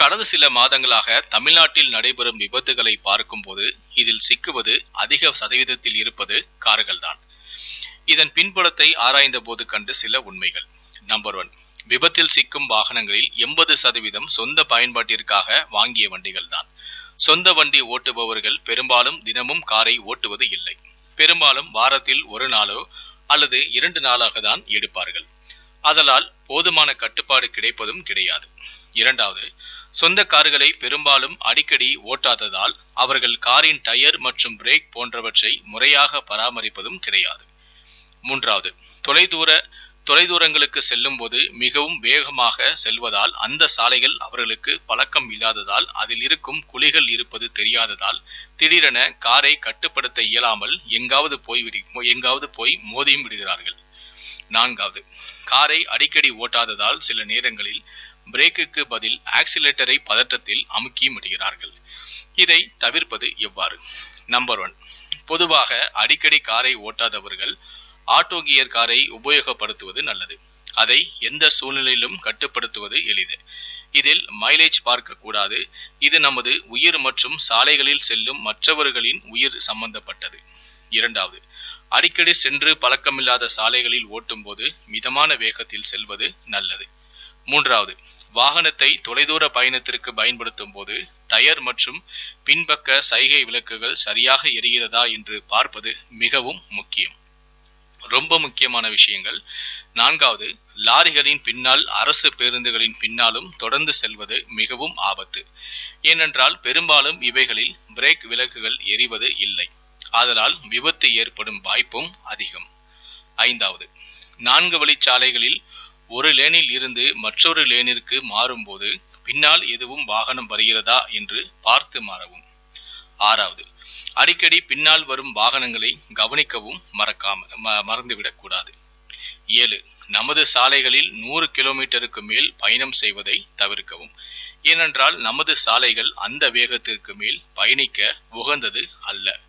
கடந்த சில மாதங்களாக தமிழ்நாட்டில் நடைபெறும் விபத்துகளை பார்க்கும்போது இதில் சிக்குவது அதிக சதவீதத்தில் இருப்பது கார்கள் தான் இதன் பின்புலத்தை ஆராய்ந்த போது கண்டு சில உண்மைகள். நம்பர் ஒன் விபத்தில் சிக்கும் வாகனங்களில் எண்பது சதவீதம் சொந்த பயன்பாட்டிற்காக வாங்கிய வண்டிகள் தான் சொந்த வண்டி ஓட்டுபவர்கள் பெரும்பாலும் தினமும் காரை ஓட்டுவது இல்லை. பெரும்பாலும் வாரத்தில் ஒரு நாளோ அல்லது இரண்டு நாளாக தான் எடுப்பார்கள். அதனால் போதுமான கட்டுப்பாடு கிடைப்பதும் கிடையாது. இரண்டாவது சொந்த கார்களை பெரும்பாலும் அடிக்கடி ஓட்டாததால் அவர்கள் காரின் டயர் மற்றும் பிரேக் போன்றவற்றை முறையாக பராமரிப்பதும் கிடையாது. மூன்றாவது தொலைதூர தொலைதூரங்களுக்கு செல்லும் போது மிகவும் வேகமாக செல்வதால் அந்த சாலைகள் அவர்களுக்கு பழக்கம் இல்லாததால் அதில் இருக்கும் குழிகள் இருப்பது தெரியாததால் திடீரென காரை கட்டுப்படுத்த இயலாமல் எங்காவது போய் விடு எங்காவது போய் மோதியும் விடுகிறார்கள். நான்காவது காரை அடிக்கடி ஓட்டாததால் சில நேரங்களில் பிரேக்குக்கு பதில் ஆக்சிலேட்டரை பதற்றத்தில் அமுக்கி விடுகிறார்கள் இதை தவிர்ப்பது எவ்வாறு? நம்பர் ஒன் பொதுவாக அடிக்கடி காரை ஓட்டாதவர்கள் ஆட்டோ கியர் காரை உபயோகப்படுத்துவது நல்லது. அதை எந்த சூழ்நிலையிலும் கட்டுப்படுத்துவது எளிது. இதில் மைலேஜ் பார்க்க கூடாது இது நமது உயிர் மற்றும் சாலைகளில் செல்லும் மற்றவர்களின் உயிர் சம்பந்தப்பட்டது. இரண்டாவது அடிக்கடி சென்று பழக்கமில்லாத சாலைகளில் ஓட்டும்போது மிதமான வேகத்தில் செல்வது நல்லது. மூன்றாவது வாகனத்தை தொலைதூர பயணத்திற்கு பயன்படுத்தும் போது டயர் மற்றும் பின்பக்க சைகை விளக்குகள் சரியாக எரிகிறதா என்று பார்ப்பது மிகவும் முக்கியம். ரொம்ப முக்கியமான விஷயங்கள். நான்காவது லாரிகளின் பின்னால் அரசு பேருந்துகளின் பின்னாலும் தொடர்ந்து செல்வது மிகவும் ஆபத்து. ஏனென்றால் பெரும்பாலும் இவைகளில் பிரேக் விளக்குகள் எரிவது இல்லை. ஆதலால் விபத்து ஏற்படும் வாய்ப்பும் அதிகம். ஐந்தாவது நான்கு வழிச்சாலைகளில் ஒரு லேனில் இருந்து மற்றொரு லேனிற்கு மாறும்போது பின்னால் எதுவும் வாகனம் வருகிறதா என்று பார்த்து மாறவும். ஆறாவது அடிக்கடி பின்னால் வரும் வாகனங்களை கவனிக்கவும் மறக்காம ம- ஏழு நமது சாலைகளில் நூறு கிலோமீட்டருக்கு மேல் பயணம் செய்வதை தவிர்க்கவும். ஏனென்றால் நமது சாலைகள் அந்த வேகத்திற்கு மேல் பயணிக்க உகந்தது அல்ல.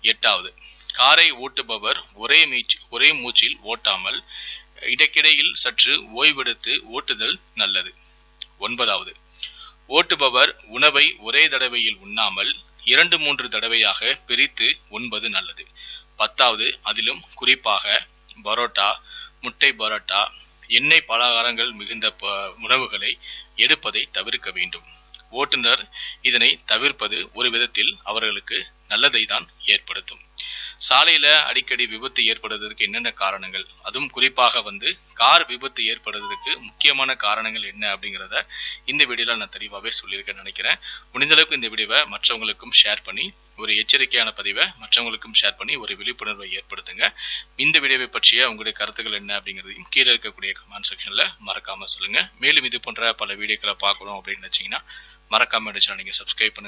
எட்டாவது காரை ஓட்டுபவர் ஒரே மீச்சு ஒரே மூச்சில் ஓட்டாமல் இடைக்கிடையில் சற்று ஓய்வெடுத்து ஓட்டுதல் நல்லது. ஒன்பதாவது ஓட்டுபவர் உணவை ஒரே தடவையில் உண்ணாமல் இரண்டு மூன்று தடவையாக பிரித்து உண்பது நல்லது. பத்தாவது அதிலும் குறிப்பாக பரோட்டா முட்டை பரோட்டா எண்ணெய் பலகாரங்கள் மிகுந்த ப- உணவுகளை எடுப்பதை தவிர்க்க வேண்டும். ஓட்டுநர் இதனை தவிர்ப்பது ஒரு விதத்தில் அவர்களுக்கு நல்லதை தான் ஏற்படுத்தும். சாலையில அடிக்கடி விபத்து ஏற்படுவதற்கு என்னென்ன காரணங்கள்? அதுவும் குறிப்பாக வந்து கார் விபத்து ஏற்படுவதற்கு முக்கியமான காரணங்கள் என்ன அப்படிங்கிறத இந்த வீடியோவில் நான் தெளிவாகவே சொல்லியிருக்கேன்னு நினைக்கிறேன். முடிந்தளவுக்கு இந்த வீடியோவை மற்றவங்களுக்கும் ஷேர் பண்ணி ஒரு எச்சரிக்கையான பதிவை மற்றவங்களுக்கும் ஷேர் பண்ணி ஒரு விழிப்புணர்வை ஏற்படுத்துங்க. இந்த வீடியோவை பற்றிய உங்களுடைய கருத்துக்கள் என்ன அப்படிங்கிறதையும் கீழே இருக்கக்கூடிய கமெண்ட் செக்ஷனில் மறக்காமல் சொல்லுங்கள் மேலும் இது போன்ற பல வீடியோக்களை பார்க்கணும் அப்படின்னு நினைச்சீங்கன்னா மறக்காமல் நினைச்சா நீங்கள் சப்ஸ்கிரைப் பண்ணுங்கள்